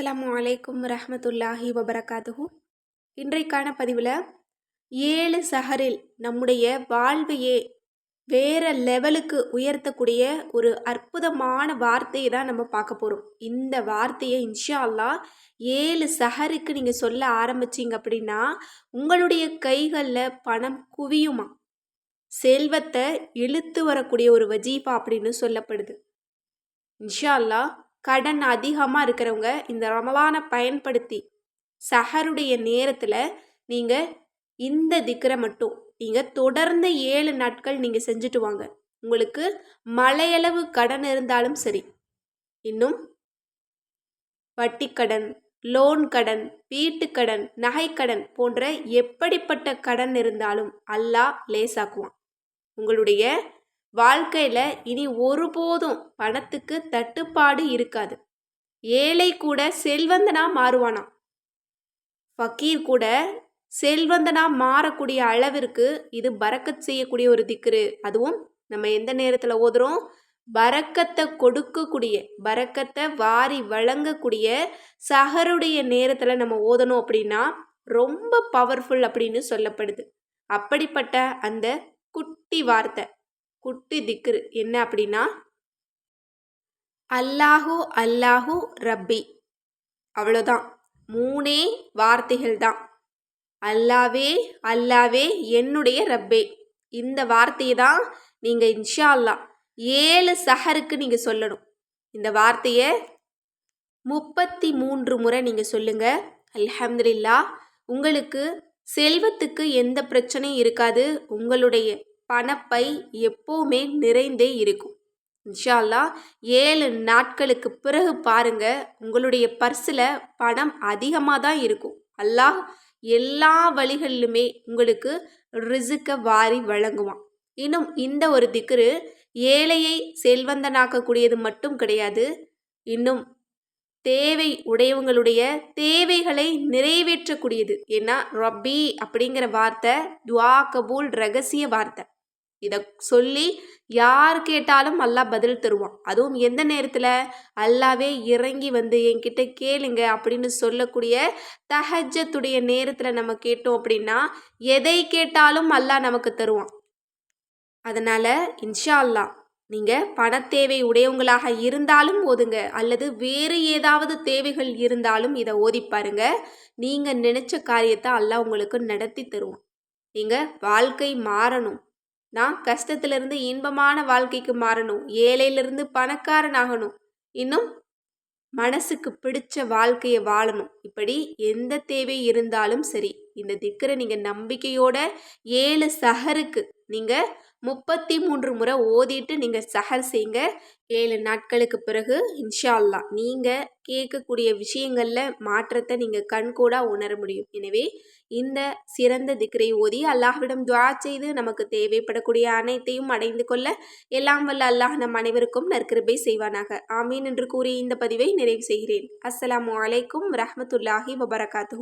அஸ்லாம் அலைக்கும் ரஹமத்துல்லாஹி வபரகாத்துஹு. இன்றைக்கான பதிவில் ஏழு சஹரில் நம்முடைய வாழ்வையே வேற லெவலுக்கு உயர்த்தக்கூடிய ஒரு அற்புதமான வார்த்தையை தான் நம்ம பார்க்க போகிறோம் இந்த வார்த்தையை இன்ஷா அல்லாஹ் ஏழு சஹருக்கு நீங்கள் சொல்ல ஆரம்பிச்சிங்க அப்படின்னா உங்களுடைய கைகளில் பணம் குவியுமா? செல்வத்தை இழுத்து வரக்கூடிய ஒரு வஜீஃபா அப்படின்னு சொல்லப்படுது. இன்ஷா அல்லாஹ் கடன் அதிகமாக இருக்கிறவங்க இந்த ரமலானை பயன்படுத்தி சஹருடைய நேரத்தில் நீங்கள் இந்த திக்கரை மட்டும் நீங்கள் தொடர்ந்து ஏழு நாட்கள் நீங்கள் செஞ்சுட்டு வாங்க. உங்களுக்கு மலையளவு கடன் இருந்தாலும் சரி. இன்னும் வட்டிக்கடன் லோன் கடன் வீட்டுக்கடன் நகைக்கடன் போன்ற எப்படிப்பட்ட கடன் இருந்தாலும் அல்லாஹ் லேசாக்குவான். உங்களுடைய வாழ்க்கையில் இனி ஒருபோதும் பணத்துக்கு தட்டுப்பாடு இருக்காது. ஏழை கூட செல்வந்தனா மாறுவானா ஃபக்கீர் கூட செல்வந்தனா மாறக்கூடிய அளவிற்கு இது பறக்கத் செய்யக்கூடிய ஒரு திக்ரு. அதுவும் நம்ம எந்த நேரத்தில் ஓதுறோம்? பறக்கத்தை கொடுக்கக்கூடிய பறக்கத்தை வாரி வழங்கக்கூடிய சஹருடைய நேரத்தில் நம்ம ஓதணும் அப்படின்னா ரொம்ப பவர்ஃபுல் அப்படின்னு சொல்லப்படுது. அப்படிப்பட்ட அந்த குட்டி வார்த்தை. குட்டி திக்ரு என்ன அப்படின்னா அல்லாஹு அல்லாஹு ரப்பி. அவ்வளோதான். மூணே வார்த்தைகள் தான். அல்லாவே அல்லாவே என்னுடைய ரப்பே. இந்த வார்த்தையை தான் நீங்கள் இன்ஷா அல்லா ஏழு சஹருக்கு நீங்கள் சொல்லணும். இந்த வார்த்தையை முப்பத்தி மூன்று முறை நீங்கள் சொல்லுங்கள் அல்ஹம்துலில்லா உங்களுக்கு செல்வத்துக்கு எந்த பிரச்சனையும் இருக்காது. உங்களுடைய பணப்பை எப்போவுமே நிறைந்தே இருக்கும். இன்ஷால்லா ஏழு நாட்களுக்கு பிறகு பாருங்க உங்களுடைய பர்ஸில் பணம் அதிகமாக தான் இருக்கும். அல்லாஹ் எல்லா வழிகளிலுமே உங்களுக்கு ரிசுக்க வாரி வழங்குவான். இன்னும் இந்த ஒரு திக்ரு ஏழையை செல்வந்தனாக்கக்கூடியது மட்டும் கிடையாது. இன்னும் தேவை உடையவங்களுடைய தேவைகளை நிறைவேற்றக்கூடியது. ஏன்னா ரப்பி அப்படிங்கிற வார்த்தை துவா கபூல் ரகசிய வார்த்தை. இதை சொல்லி யார் கேட்டாலும் அல்லாஹ் பதில் தருவான். அதுவும் எந்த நேரத்தில்? அல்லாவே இறங்கி வந்து என்கிட்ட கேளுங்க அப்படின்னு சொல்லக்கூடிய தஹஜத்துடைய நேரத்தில் நம்ம கேட்டோம் அப்படின்னா எதை கேட்டாலும் அல்லாஹ் நமக்கு தருவான். அதனால் இன்ஷா அல்லா நீங்கள் பணத்தேவை உடையவங்களாக இருந்தாலும் ஓதுங்க. அல்லது வேறு ஏதாவது தேவைகள் இருந்தாலும் இதை ஓதி பாருங்க. நீங்கள் நினச்ச காரியத்தை அல்லாஹ் உங்களுக்கு நடத்தி தருவான். நீங்கள் வாழ்க்கை மாறணும். நான் கஷ்டத்திலிருந்து இன்பமான வாழ்க்கைக்கு மாறணும். ஏழையிலிருந்து பணக்காரன் ஆகணும் இன்னும் மனசுக்கு பிடிச்ச வாழ்க்கையை வாழணும். இப்படி எந்த தேவை இருந்தாலும் சரி இந்த திக்கரை நீங்கள் நம்பிக்கையோட ஏழு சஹருக்கு நீங்கள் முப்பத்தி மூன்று முறை ஓதிட்டு நீங்கள் சஹர் செய்யுங்க ஏழு நாட்களுக்கு பிறகு இன்ஷா அல்லா நீங்கள் கேட்கக்கூடிய விஷயங்களில் மாற்றத்தை நீங்கள் கண்கூடாக உணர முடியும். எனவே இந்த சிறந்த திக்ரை ஓதி அல்லாஹ்விடம் துவா செய்து நமக்கு தேவைப்படக்கூடிய அனைத்தையும் அடைந்து கொள்ள எல்லாம் வல்ல அல்லாஹ் நம் அனைவருக்கும் நற்கிருபை செய்வானாக. ஆமீன் என்று கூறி இந்த பதிவை நிறைவு செய்கிறேன். அஸ்லாம் வலைக்கும் ரஹமத்துல்லாஹி வபரகாத்து